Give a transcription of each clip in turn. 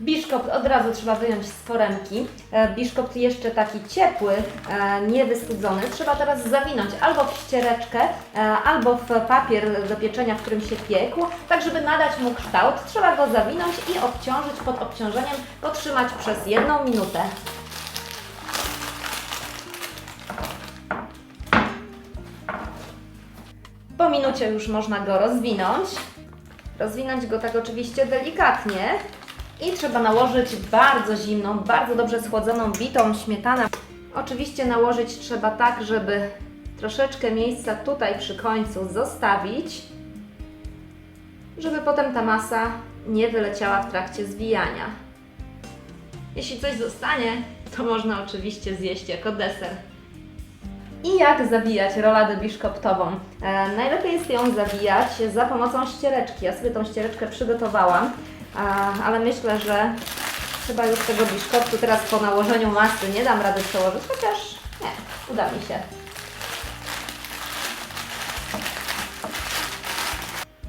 Biszkopt od razu trzeba wyjąć z foremki. E, Biszkopt jeszcze taki ciepły, e, niewystudzony. Trzeba teraz zawinąć albo w ściereczkę, e, albo w papier do pieczenia, w którym się piekł, tak żeby nadać mu kształt. Trzeba go zawinąć i obciążyć pod obciążeniem, potrzymać przez jedną minutę. Po minucie już można go rozwinąć. Rozwinąć go tak oczywiście delikatnie. I trzeba nałożyć bardzo zimną, bardzo dobrze schłodzoną, bitą śmietanę. Oczywiście nałożyć trzeba tak, żeby troszeczkę miejsca tutaj przy końcu zostawić, żeby potem ta masa nie wyleciała w trakcie zwijania. Jeśli coś zostanie, to można oczywiście zjeść jako deser. I jak zawijać roladę biszkoptową? E, najlepiej jest ją zawijać za pomocą ściereczki. Ja sobie tą ściereczkę przygotowałam, ale myślę, że chyba już tego biszkoptu teraz po nałożeniu masy nie dam rady przełożyć, chociaż nie, uda mi się.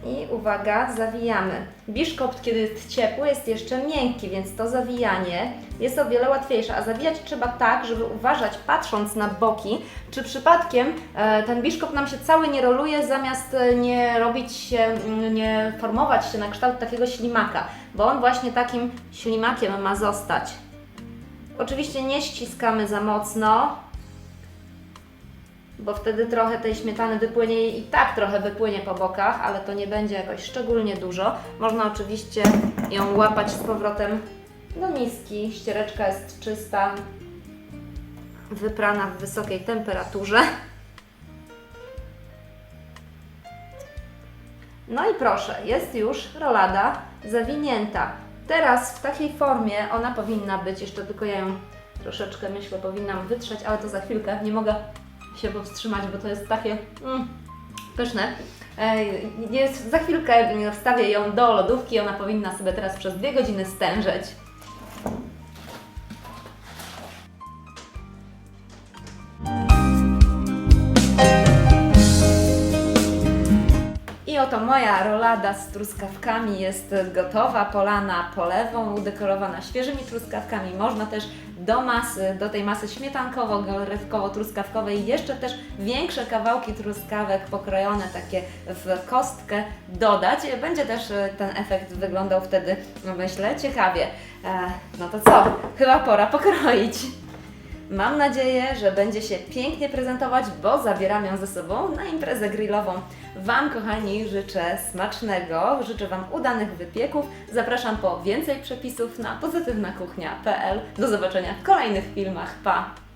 I uwaga, zawijamy. Biszkopt, kiedy jest ciepły, jest jeszcze miękki, więc to zawijanie jest o wiele łatwiejsze. A zawijać trzeba tak, żeby uważać, patrząc na boki, czy przypadkiem e, ten biszkopt nam się cały nie roluje, zamiast e, nie robić się, mm, nie formować się na kształt takiego ślimaka, bo on właśnie takim ślimakiem ma zostać. Oczywiście nie ściskamy za mocno, bo wtedy trochę tej śmietany wypłynie i tak trochę wypłynie po bokach, ale to nie będzie jakoś szczególnie dużo. Można oczywiście ją łapać z powrotem do miski. Ściereczka jest czysta, wyprana w wysokiej temperaturze. No i proszę, jest już rolada zawinięta. Teraz w takiej formie ona powinna być, jeszcze tylko ja ją troszeczkę myślę powinnam wytrzeć, ale to za chwilkę, nie mogę się powstrzymać, bo to jest takie mm, pyszne. Jest, za chwilkę wstawię ją do lodówki, ona powinna sobie teraz przez dwie godziny stężeć. I oto moja rolada z truskawkami jest gotowa, polana polewą, udekorowana świeżymi truskawkami. Można też do masy, do tej masy śmietankowo-gorywkowo-truskawkowej jeszcze też większe kawałki truskawek pokrojone takie w kostkę dodać. Będzie też e, ten efekt wyglądał wtedy, myślę, ciekawie. E, No to co? Chyba pora pokroić. Mam nadzieję, że będzie się pięknie prezentować, bo zabieram ją ze sobą na imprezę grillową. Wam, kochani, życzę smacznego, życzę Wam udanych wypieków. Zapraszam po więcej przepisów na pozytywnakuchnia.pl. Do zobaczenia w kolejnych filmach. Pa!